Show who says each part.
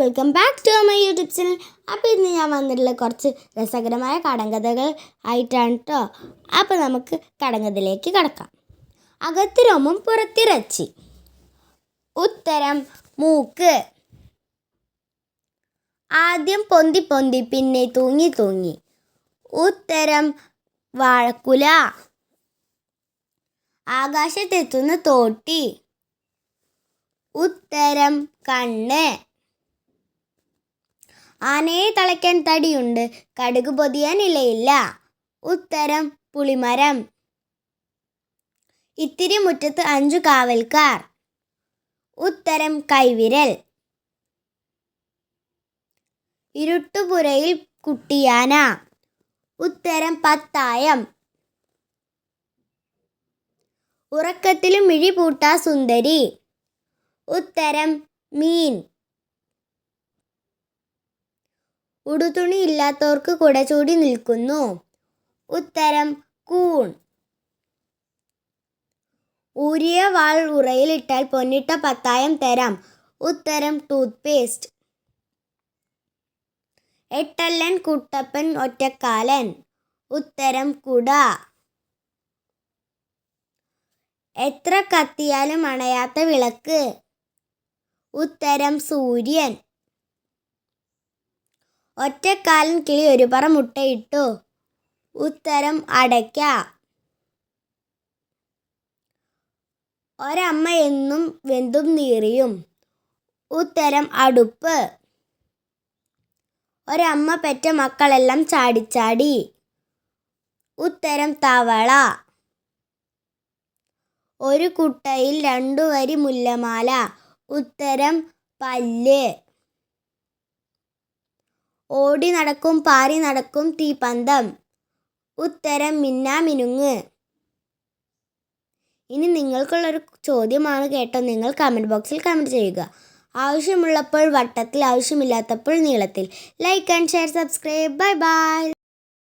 Speaker 1: Welcome back to my YouTube channel. അപ്പോൾ ഇന്ന് ഞാൻ വന്നിട്ടുള്ള കുറച്ച് രസകരമായ കടങ്കഥകൾ ആയിട്ടാണ് കേട്ടോ അപ്പോൾ നമുക്ക് കടങ്കഥയിലേക്ക് കടക്കാം. അകത്ത് രോമം പുറത്തിറച്ചി ഉത്തരം മൂക്ക്. ആദ്യം പൊന്തി പൊന്തി പിന്നെ തൂങ്ങി തൂങ്ങി. ഉത്തരം വാഴക്കുല. ആകാശത്തെത്തുന്ന തോട്ടി. ഉത്തരം കണ്ണ്. ആനയെ തളയ്ക്കാൻ തടിയുണ്ട്. കടുക് പൊതിയാൻ ഇലയില്ല. ഉത്തരം പുളിമരം. ഇത്തിരി മുറ്റത്ത് അഞ്ചു കാവൽക്കാർ. ഉത്തരം കൈവിരൽ. ഇരുട്ടുപുരയിൽ കുട്ടിയാന. ഉത്തരം പത്തായം. ഉറക്കത്തിലും മിഴി പൂട്ടാ സുന്ദരി. ഉത്തരം മീൻ. ഉടുതുണി ഇല്ലാത്തവർക്ക് കുട ചൂടി നിൽക്കുന്നു. ഉത്തരം കൂൺ. ഊരിയ വാൾ ഉറയിലിട്ടാൽ പൊന്നിട്ട പത്തായം തരാം. ഉത്തരം ടൂത്ത് പേസ്റ്റ് എട്ടല്ലൻ കുട്ടപ്പൻ ഒറ്റക്കാലൻ. ഉത്തരം കുട. എത്ര കത്തിയാലും അണയാത്ത വിളക്ക്. ഉത്തരം സൂര്യൻ. ഒറ്റക്കാലൻ കിളി ഒരു പറ മുട്ടയിട്ടു. ഉത്തരം അടയ്ക്ക. ഒരമ്മ എന്നും വെന്തും നീറിയും. ഉത്തരം അടുപ്പ്. ഒരമ്മ പെറ്റ മക്കളെല്ലാം ചാടിച്ചാടി ഉത്തരം തവള. ഒരു കുട്ടയിൽ രണ്ടു വരി മുല്ലമാല. ഉത്തരം പല്ല്. ഓടി നടക്കും പാറി നടക്കും തീപ്പന്തം. ഉത്തരം മിന്നാമിനുങ്ങ് ഇനി നിങ്ങൾക്കുള്ളൊരു ചോദ്യമാണ് കേട്ടോ. നിങ്ങൾ കമന്റ് ബോക്സിൽ കമന്റ് ചെയ്യുക. ആവശ്യമുള്ളപ്പോൾ വട്ടത്തിൽ ആവശ്യമില്ലാത്തപ്പോൾ നീളത്തിൽ. Like and share subscribe bye bye